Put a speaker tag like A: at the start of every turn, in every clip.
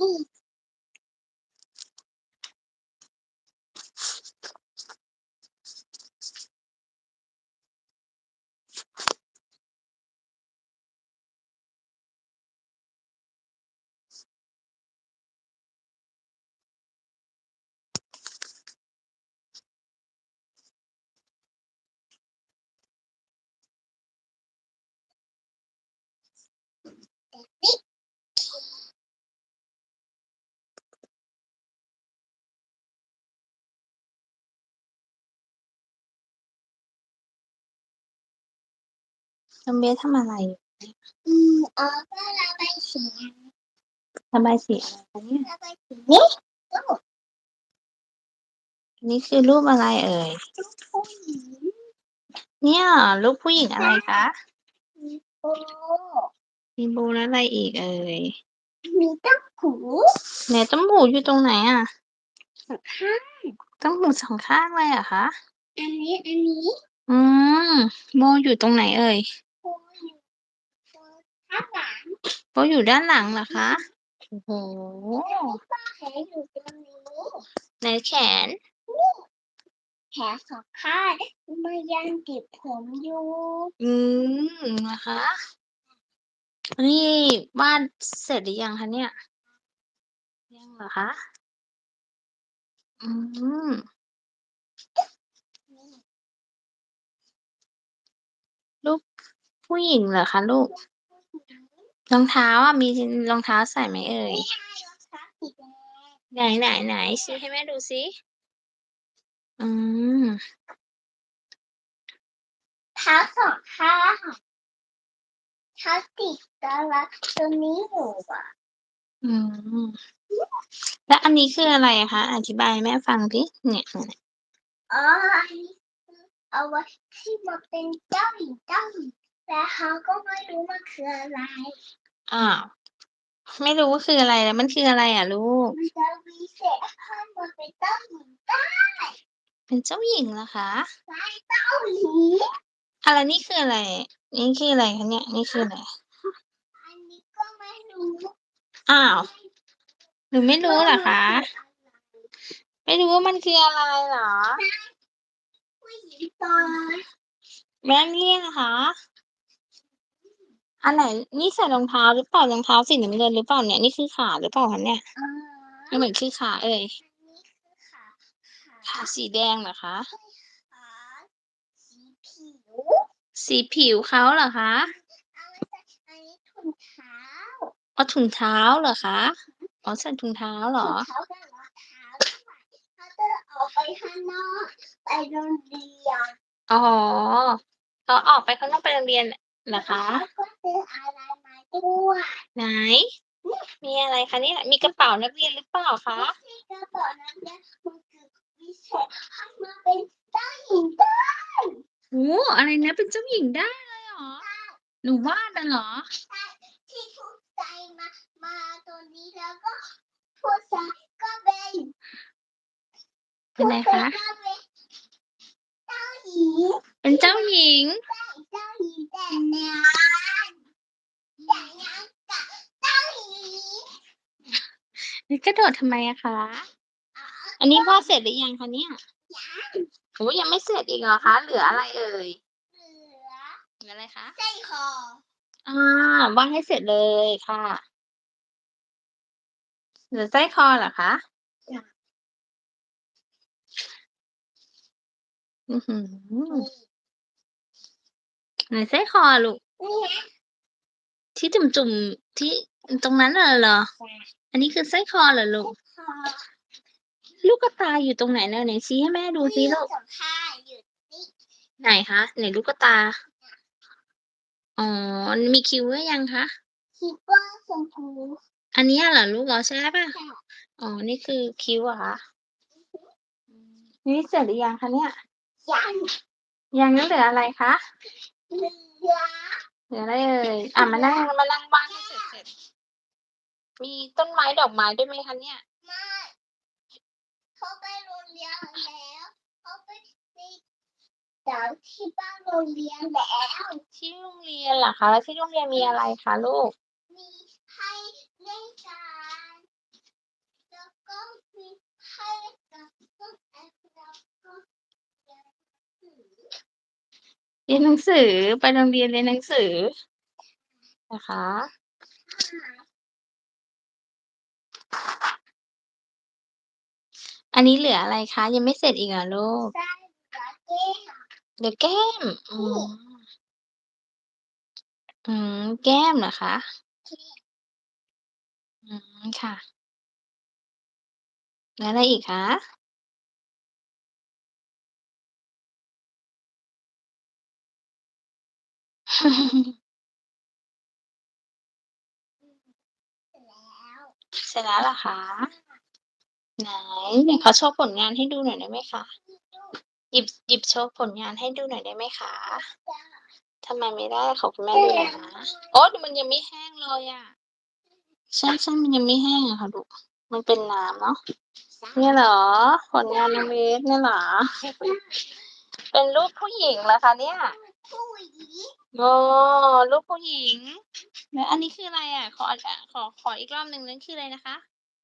A: Oh.
B: น้องเบสทำอะไรอยู่
A: อืมอ๋อก็ระบายสี
B: ระบายสีอะไรคะเนี่ย
A: ระบายสีนี่
B: อันนี่คือรูปอะไรเอ่ย
A: ทุกผู้หญิง
B: เนี่ยรูปผู้หญิงอะไรคะ
A: มีโอ้
B: มีโบแล้วอะไรอีกเอ่ย
A: มีตั้งหู
B: ไหนต้มหูอยู่ตรงไหนอะ
A: สองข้าง
B: ต้มหูสองข้างเลยเหรอะคะ
A: อันนี้ อันนี้
B: อืมโบอยู่ตรงไหนเอ่ย
A: โอ้ย ข้างหลัง
B: โบอยู่ด้านหลังเหรอคะ โอ้โห
A: ป้าแขนอยู่ตรงนี้
B: ในแขน
A: แขนสองข้างมันยังเก็บผมอยู่
B: อืมนะคะ นี่วาดเสร็จหรือยังคะเนี่ย ยังเหรอคะ อืมรูปผู้หญิงเหรอคะลูก รองเท้าอะมีรองเท้าใส่ไหมเอ่ย
A: สีแดง
B: ไหนไหนไหนชี้ให้แม่ดูสิอืม
A: เท้าสองข้างเท้าติดกันละตัวนี้อยู่อะ
B: อืมแล้วอันนี้คืออะไรอะคะอธิบายให้แม่ฟังดิเนี่ย
A: อ๋ออันนี้คือเอาไว้ที่มันเป็นเจ้าหญิงเจ้าหญิงแต่เขาก็ไม่รู้มันคืออะไร
B: อ้าว ไม่รู้ว่าคืออะไรแล้วมันคืออะไรอะลูก
A: มันจะวิเศษให้มันเป็นเจ้าหญิงได้
B: เป็นเจ้าหญิงเหรอคะ
A: เจ้าหญิง
B: อะไรนี่คืออะไร นี่คืออะไรคะเนี่ย นี่คืออะไร
A: อันนี้ก็ไม่รู้
B: อ้าว หนูไม่รู้เหรอคะ ไม่รู้ว่ามันคืออะไรเหรอ
A: ผู้หญิงตอน
B: แม่เรียกนะคะ อันไหน นี่ใส่รองเท้าหรือเปล่า รองเท้าสีน้ำเงินหรือเปล่าเนี่ย นี่คือขาหรือเปล่าคะเนี่ย
A: อ่า
B: ไม่เหมือนคือขาเอ่ย
A: อันนี้คือขาขา
B: ขาสีแดงเหรอคะ
A: ขาสีผิว
B: สีผิวเขาเหรอคะ
A: เอาไว้ใส่อันนี้ถุงเท้า
B: เอาถุงเท้าเหรอคะอ๋อใส่ถุงเท้าเหรอ
A: ถุงเท้ากับรองเท้าด้วยเขาจะออกไปข้างนอกไปโรงเรียน
B: อ๋อเขาออกไปเขาต้องไปโรงเรียน เหรอคะ
A: แล้วก็ซื้ออะไรมาด้วย
B: ไหน มีอะไรคะเนี่ย มีกระเป๋านักเรียนหรือเปล่าคะ
A: ที่กระเป๋านั้นเนี่ยมันคือวิเศษให้มาเป็นเจ้าหญิงได้
B: โอ้อะไรนะ เป็นเจ้าหญิงได้เลยเหรอ หนูวาดน่ะเหรอ
A: ที่ถูกใจมา มาตัวนี้แล้วก็ผู้ชายก็เป็น
B: เป็นไงคะ
A: ผู้ชายก็เป็นเจ้าหญิง
B: เป็นเจ้าหญิง
A: นแต่งงานกับเจ้าหญิง
B: นี่กระโดดทำไมอะคะ อันนี้วาดเสร็จหรือยังคะเนี่ยโอ้ยังไม่เสร็จอีกเหรอคะ เหลืออะไรเอ่ย
A: เหลือ
B: เหลืออะไรคะ
A: ไส้คอ
B: อ่าวาดให้เสร็จเลยค่ะ เหลือไส้คอเหรอคะอือหือ ไหนไส้คอลูก
A: นี่นะ
B: ที่จุ่มๆ ที่ตรงนั้นน่ะเหรอ อันนี้คือไส้คอเหรอลูก
A: คอ
B: ลูกกระตายอยู่ตรงไหนนะไหนชี้ให้แม่ดูซิลูก
A: มีสองข้างอยู่
B: ไหนคะ ไหนลูกกระตา อ๋อ มีคิ้วหรือยังคะ
A: คิดว่าชมพู
B: อันเนี้ยเหรอลูกเหรอใช่ป่ะ
A: ค่ะ
B: อ๋อ นี่คือคิ้วเหรอะคะนี่เสร็จหรือยังคะเนี่ย
A: ยัน
B: ยังนั้นเหลืออะไรคะ
A: เดี๋
B: ยวได้เลยอะมานั่งมานั่งบ้านให้เสร็จเสร็จมีต้นไม้ดอกไม้ด้วยไหมคะเนี่ย
A: ไม่เขาไปโรงเรียนแล้วเขาไปสอนที่บ้านโรงเรียนแล้ว
B: ที่โรงเรียนเหรอคะแล้วที่โรงเรียนมีอะไรคะลูก
A: มีให้เล่นกันแล้วก็มีให้กับ
B: เรียนหนังสือไปโรงเรียนเรียนหนังสือ นะคะ อันนี้เหลืออะไรคะ ยังไม่เสร็จอีกเหรอลูก
A: ได้เหลือเก้
B: เหลือแก้มอืมอืม แก้มเหรอคะ อืม ค่ะ แล้วอะไรอีกคะ
A: แล้ว
B: เสร็จแล้วเหรอคะ ไหนไหนขอโชว์ผลงานให้ดูหน่อยได้ไหมคะ หยิบหยิบโชว์ผลงานให้ดูหน่อยได้ไหมคะทำไมไม่ได้ขอคุณแม่ดูหน่อยนะโอ้มันยังไม่แห้งเลยอะใช่ใช่มันยังไม่แห้งอะค่ะลูกมันเป็นน้ำเนาะเนี่ยเหรอ ผลงานน้องเวฟเนี่ยเหรอ เป็นรูปผู้หญิงเหรอคะเนี่ย
A: ผู้หญิง
B: โอ้รูปผู้หญิง แล้วอันนี้คืออะไรอะ ขออะขอ ขออีกรอบหนึ่งนั่นคืออะไรนะคะ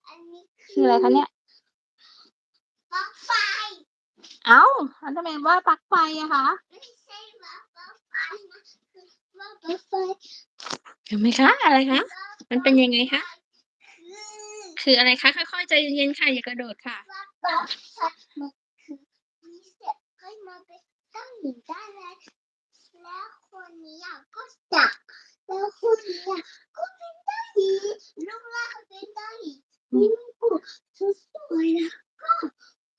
A: อันนี้
B: คืออะไรคะเนี่ย
A: ปลั๊กไฟ
B: เอ้าแล้วทำไมว่าปลั๊กไฟอะคะ
A: ไม่ใช่ว่าปลั๊กไฟนะคือว่าปลั๊กไฟ
B: เห็นไหมคะ อะไรคะ มันเป็นยังไงคะ
A: คือ
B: คืออะไรคะ ค่อยๆใจเย็นๆค่ะ อย่ากระโดดค่ะ
A: ว่าปลั๊กไฟมันคือมีเศษให้มาเป็นตั้งอยู่ได้แล้วแล้วค นนี้อะก็จับแล้วคนนี้อะก็เป็นได้อีกลูกล่างเป็นได้อีกนี่มันกูสวยๆนะก็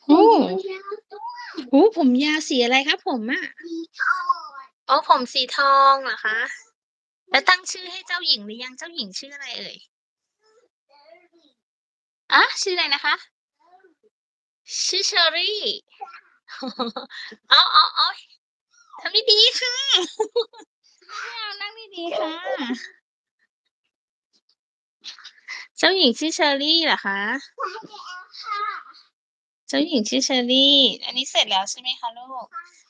B: โอ้
A: ผมยาวตัว
B: โอ้ผมยาวสีอะไรคะผมอะ
A: สีทอง
B: อ๋อผมสีทองเหรอคะแล้วตั้งชื่อให้เจ้าหญิงหรือยังเจ้าหญิงชื่ออะไรเอ่ยอะชื่ออะไรนะคะ ชื่อเชอรี่เอาเอาเอา ทำดีๆค่ะไม่เอานั่งดีๆค่ะ เจ้าหญิงชื่อเชอรี่เหรอคะ
A: ค่ะ
B: เจ้าหญิงชื่อเชอรี่ อันนี้เสร็จแล้วใช่ไหมคะลูก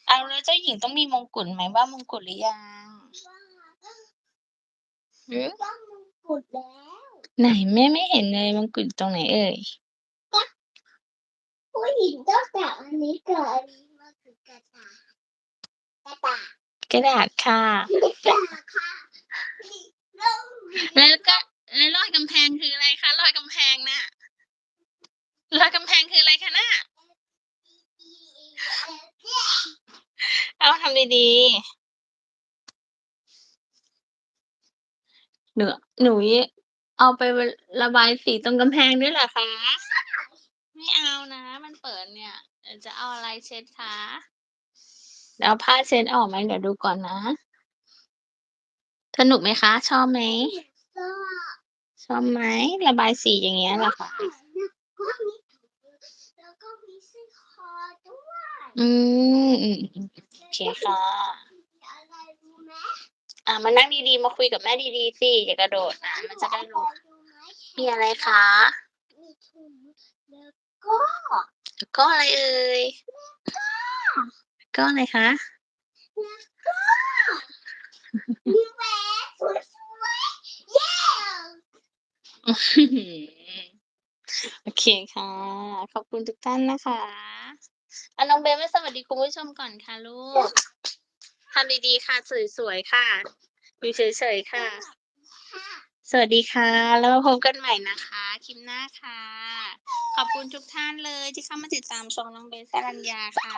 B: เอาแล้วเจ้าหญิงต้องมีมงกุฎไหมว่ามงกุฎหรือยังหือ
A: ว่ามันกดแล้ว
B: ไหนแม่ไม่เห็นเลยมงกุฎตรงไหนเอ่ย
A: ผู้หญิงต้องจับอันนี้ก่อนอันนี้มันคือกระต่าย กระต่าย
B: กระดาษค่ะ
A: กระต่ายค่ะนี่ลง
B: แล้วก็แล้วรอยกำแพงคืออะไรคะรอยกำแพงน่ะรอยกำแพงคืออะไรคะน่ะเอาทำดีๆหนูหนูเอาไประบายสีตรงกำแพงด้วยเหรอคะ ไม่เอานะ มันเปิดเนี่ยเดี๋ยวจะเอาอะไรเช็ดคะ เดี๋ยวเอาผ้าเช็ดออกไหมเดี๋ยวดูก่อนนะ สนุกไหมคะ ชอบไหม
A: ก็
B: ชอบไหม ระบายสีอย่างเงี้ยเหรอคะ
A: ก็มีถุงแล้วก็มีเส้นคอด้วย
B: อืมอืมอืมโอเคค่ะ
A: อะไรรู้ไหม
B: อะมานั่งดีๆ มาคุยกับแม่ดีๆสิอย่ากระโดดนะมันจะได้รู้มีอะไรคะ
A: มีถุงแล้วก็
B: แล้วก็อะไรเอ่ยแล้ว ก็อะไรคะ
A: มีแหวนสวยๆเย้
B: โอเคค่ะ ขอบคุณทุกท่านนะคะอะน้องเบลไม่สวัสดีคุณผู้ชมก่อนค่ะลูกทำดีๆค่ะ สวยๆค่ะอยู่เฉยๆค่ะ สวัสดีค่ะ แล้วมาพบกันใหม่นะคะคลิปหน้าค่ะ ขอบคุณทุกท่านเลยที่เข้ามาติดตามชมน้องเบสสรัญญาค่ะ